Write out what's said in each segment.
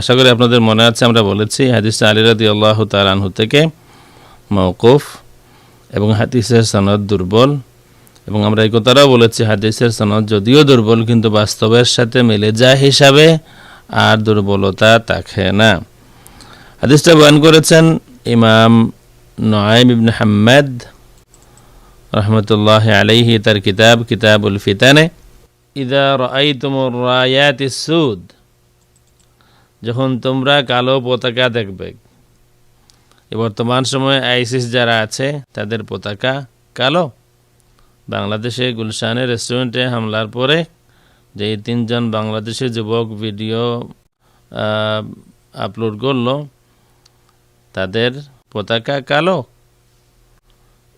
আশা করি আপনাদের মনে আছে, আমরা বলেছি হাদিসটা আলী রাদি আল্লাহ তালানহু থেকে মৌকুফ এবং হাদিসের সনদ দুর্বল। এবং আমরা এই কথাটাও বলেছি, হাদিসের সনদ যদিও দুর্বল, কিন্তু বাস্তবের সাথে মিলে যায় হিসাবে আর দুর্বলতা থাকে না। হাদিসটা বয়ান করেছেন ইমাম নয়েম ইবনে হাম্মাদ রহমতুল্লাহ আলাইহি, তার কিতাব কিতাবুল ফিতানে, ইদা রাইতুমুর রায়াতি সুদ। যখন তোমরা কালো পতাকা দেখবে। বর্তমান সময়ে আইসিস যারা আছে, তাদের পতাকা কালো। বাংলাদেশে গুলশানের রেস্টুরেন্টে হামলার পরে যে তিনজন বাংলাদেশি যুবক ভিডিও আপলোড করল, তাদের পতাকা কালো।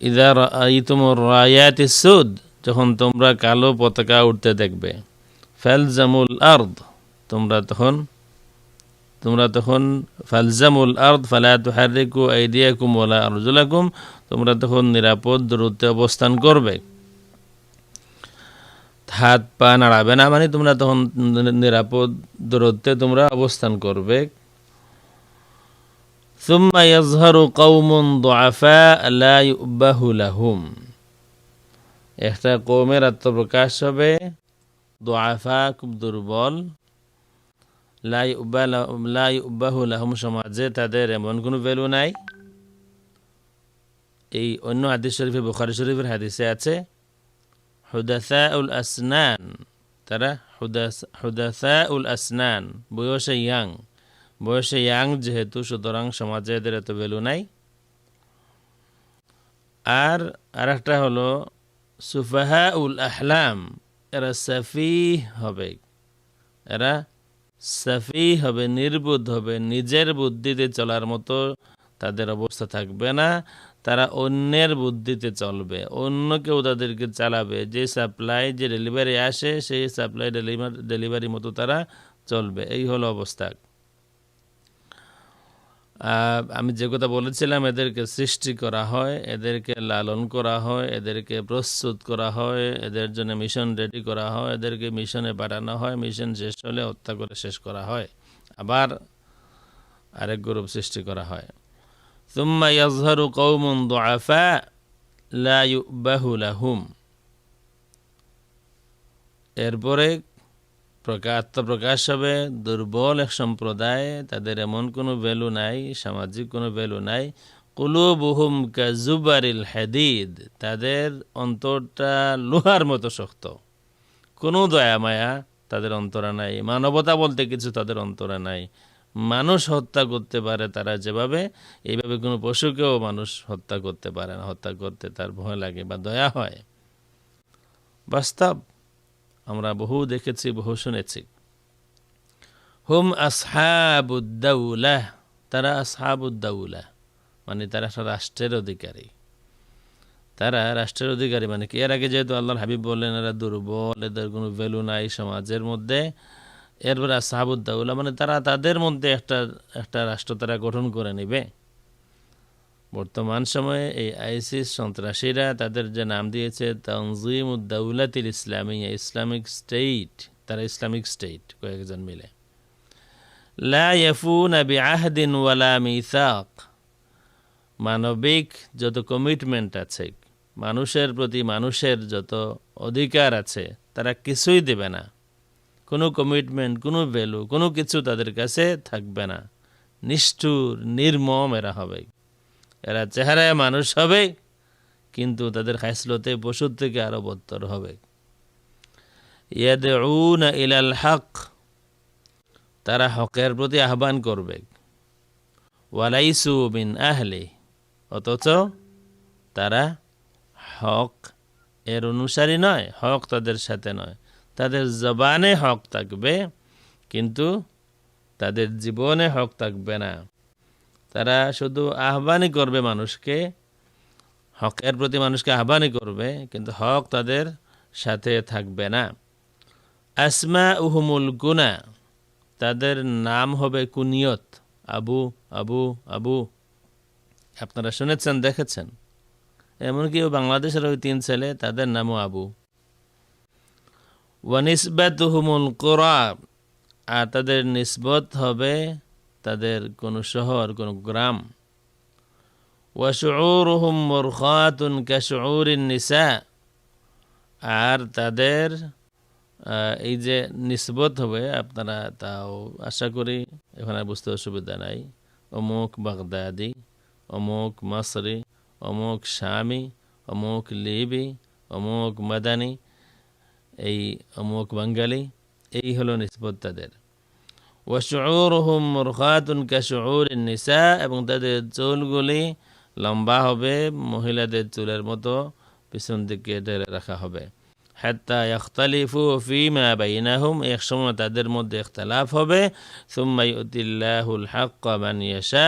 ইদা রাইতুমুর রায়াতি সুদ, যখন তোমরা কালো পতাকা উঠতে দেখবে। ফালজামুল আর্দ, তোমরা তখন তোমরা তখন ফালজামুল আর্দ ফালা তুহারিকু আইদিয়াকুম ওয়ালা আরজুলাকুম তোমরা তখন নিরাপদ দূরত্বে অবস্থান করবে হাত পা নাড়াবে না মানে তোমরা তখন নিরাপদ দূরত্বে তোমরা অবস্থান করবে ثم يظهر قوم ضعفاء لا يؤبه لهم একটা কৌমের আত্মপ্রকাশ হবে দোয়াফা খুব দুর্বল লাই উব্বা লাই উব্বাহু লাহুম সমাজে তাদের এমন কোনো ভ্যালু নাই এই অন্য হাদিস শরীফে বুখারি শরীফের হাদিসে আছে হুদাসা উল আসনান তারা হুদাসা উল আসনান বয়সে ইয়াং বয়সে ইয়াং যেহেতু সুতরাং সমাজে এদের এত ভ্যালু নাই আর আরেকটা হলো সুফাহা উল আহলাম এরা সাফি হবে এরা সাফি হবে নির্বুদ্ধ হবে, নিজের বুদ্ধিতে চলার মতো তাদের অবস্থা থাকবে না। তারা অন্যের বুদ্ধিতে চলবে। অন্য কেউ তাদেরকে চালাবে। যে সাপ্লাই, যে ডেলিভারি আসে, সেই সাপ্লাই ডেলিভারি ডেলিভারি মতো তারা চলবে। এই হলো অবস্থা। আমি যে কথা বলেছিলাম, এদেরকে সৃষ্টি করা হয়, এদেরকে লালন করা হয়, এদেরকে প্রস্তুত করা হয়, এদের জন্য মিশন রেডি করা হয়, এদেরকে মিশনে পাঠানো হয় মিশন শেষ হলে হত্যা করে শেষ করা হয়। আবার আরেক গ্রুপ সৃষ্টি করা হয়। তুম্মা ইয়াজহারু কৌমুন দোয়াফা লাহুম এরপরে আত্মপ্রকাশ হবে, দুর্বল এক সম্প্রদায়, তাদের এমন কোনো ভ্যালু নাই, সামাজিক কোনো ভ্যালু নাই। কুলুবুহুম কাজুবারিল হাদিদ, তাদের অন্তরটা লোহার মতো শক্ত। কোনো দয়া মায়া তাদের অন্তরা নাই, মানবতা বলতে কিছু তাদের অন্তরা নাই। মানুষ হত্যা করতে পারে তারা যেভাবে, এইভাবে কোনো পশুকেও মানুষ হত্যা করতে পারে না, হত্যা করতে তার ভয় লাগে বা দয়া হয়। বাস্তব আমরা বহু দেখেছি, বহু শুনেছি। হুম আসহাবুদ্দাউলাহ তারা আসহাবুদ্দাউলাহ মানে তারা একটা রাষ্ট্রের অধিকারী। তারা রাষ্ট্রের অধিকারী মানে কি? এর আগে যেহেতু আল্লাহর হাবিব বললেন, এরা দুর্বল, এদের কোনো ভ্যালু নাই সমাজের মধ্যে, এরপরে আসহাবুদ্দাউলা মানে তারা তাদের মধ্যে একটা একটা রাষ্ট্র তারা গঠন করে নেবে। বর্তমান সময়ে এই আইসিস সন্ত্রাসীরা তাদের যে নাম দিয়েছে তনজিম উদ্দাউলাতিল ইসলামিয়া ইসলামিক স্টেট, তারা ইসলামিক স্টেট কয়েকজন মিলে। লা ইয়াফুনা বিআহদিন ওয়ালা মিসাক। মানবিক যত কমিটমেন্ট আছে, মানুষের প্রতি মানুষের যত অধিকার আছে, তারা কিছুই দেবে না। কোনো কমিটমেন্ট কোনো ভ্যালু কোনো কিছু তাদের কাছে থাকবে না। নিষ্ঠুর, নির্মম এরা হবে। এরা চেহারায় মানুষ হবে, কিন্তু তাদের খাইসলতে পশুর থেকে আরও বত্তর হবে। ইয়াদউনা ইলাল হক, তারা হকের প্রতি আহ্বান করবে। ওয়ালাইসু বিন আহলে, অথচ তারা হক এর অনুসারী নয়, হক তাদের সাথে নয়। তাদের জবানে হক থাকবে, কিন্তু তাদের জীবনে হক থাকবে না। তারা শুধু আহ্বানই করবে মানুষকে, হকের প্রতি মানুষকে আহ্বানই করবে, কিন্তু হক তাদের সাথে থাকবে না। আসমা উহুমুল গুনা, তাদের নাম হবে কুনিয়ত। আবু আবু আবু। আপনারা শুনেছেন, দেখেছেন? এমনকি বাংলাদেশের ওই তিন ছেলে, তাদের নামও আবু। ওয়ানিসবাতুহুমুল কোরআ আর তাদের নিসবত হবে তাদের কোনো শহর, কোনো গ্রাম। ওয়াশুরুহুম মুরখাতুন কাশুরিন নিসা। আর তাদের এই যে নিসবত হবে, আপনারা তাও আশা করি এখানে বুঝতে অসুবিধা নাই। অমুক বাগদাদি, অমুক মাসরি, অমুক শামি, অমুক লিবি, অমুক মাদানি, এই অমুক বাঙ্গালি এই হলো নিসবত তাদের। ওয়াশুরুহুম মুরখাতুন কাশুর নিসা এবং তাদের চুলগুলি লম্বা হবে, মহিলাদের চুলের মতো পিছন দিকে ঢেলে রাখা হবে। হাত্তা ইয়াখতালিফু ফিমা বাইনাহুম, এক সময় তাদের মধ্যে ইখতালাফ হবে। সুম্মা ইউতিল্লাহুল হাক্ক মান ইয়াশা,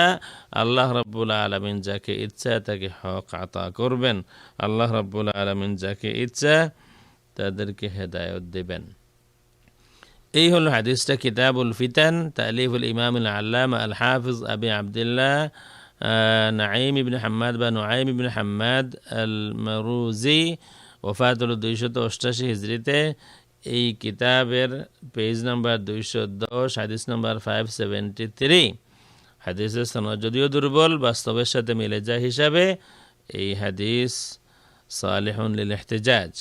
আল্লাহ রাব্বুল আলামিন যাকে ইচ্ছা তাকে হক আতা করবেন। আল্লাহ রাব্বুল আলামিন যাকে ইচ্ছা তাদেরকে হেদায়ত দেবেন। এই হলো হাদিসটা কিতাবুল ফিতান তালিফুল ইমামুল আল্লামা আল হাফিজ আবি আবদুল্লাহ নাঈম ইবনে হাম্মাদ বা নুআইম ইবনে হাম্মাদ আল মারুজি ওফাত হলো দুইশত অষ্টাশি হিজড়িতে এই কিতাবের পেজ নাম্বার দুইশো দশ, হাদিস নাম্বার ফাইভ সেভেন্টি থ্রি হাদিসের সনদ যদিও দুর্বল, বাস্তবের সাথে মিলে যায় হিসাবে, এই হাদিস সালেহন লিল এহতেজাজ